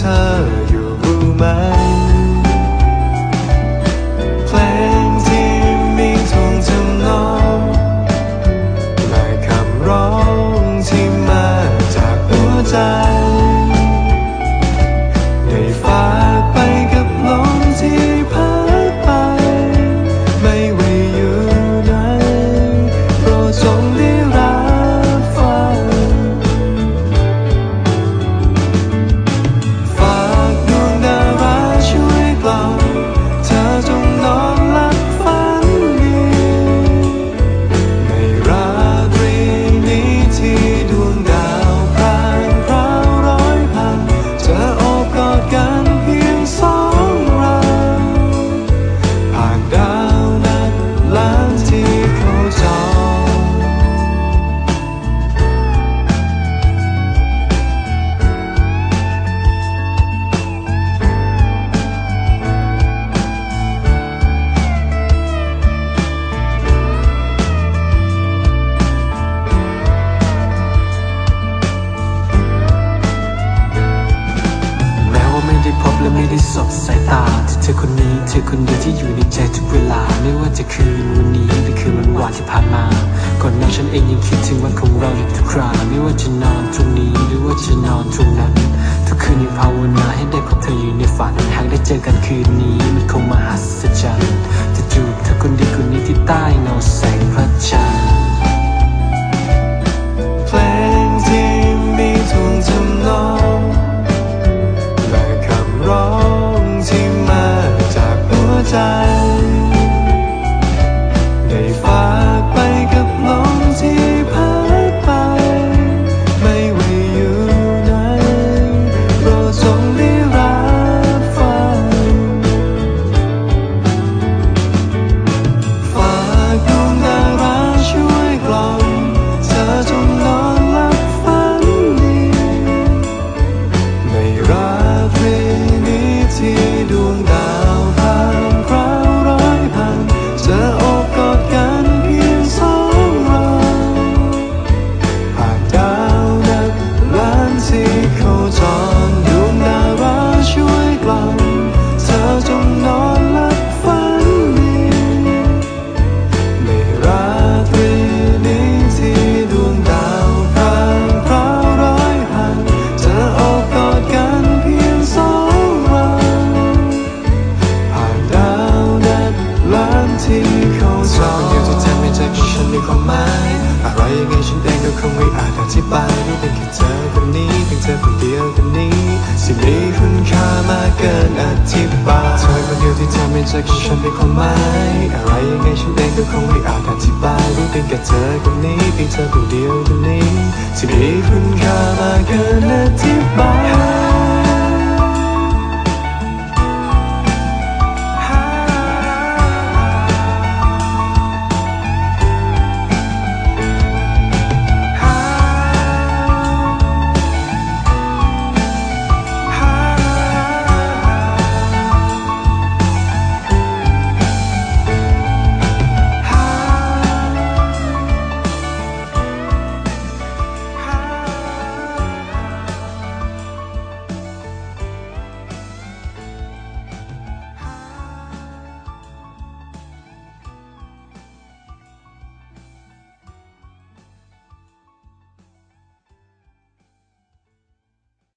자유만. สบสายตาที่เธอคนนี้ เธอคนเดียวที่อยู่ในใจทุกเวลา ไม่ว่าจะคืนวันนี้หรือคืนวันวานที่ผ่านมา ก่อนน้าฉันเองยังคิดถึงวันของเราอยู่ทุกคราไม่ว่าจะนอนตรงนี้หรือว่าจะนอนตรงนั้น ทุกคืนยังภาวนาให้ได้พบเธออยู่ในฝันหากได้เจอกันคืนนี้มันคงมหัศจรรย์จะจูบเธอคนเดียวคนนี้ที่ใต้เงาแสงพระ ยวคนนี้ สิ่งนี้คุณค่ามากเกินอธิบายเธอคนเดียวที่ทำให้ใจของฉันมีความหมายอะไรยังไงฉันเองก็คงไม่อาจอธิบายรู้เป็นแค่เธอคนนี้เพียงเธอคนเดียวคนนี้ สิ่งนี้คุณค่ามากเกินอธิบาย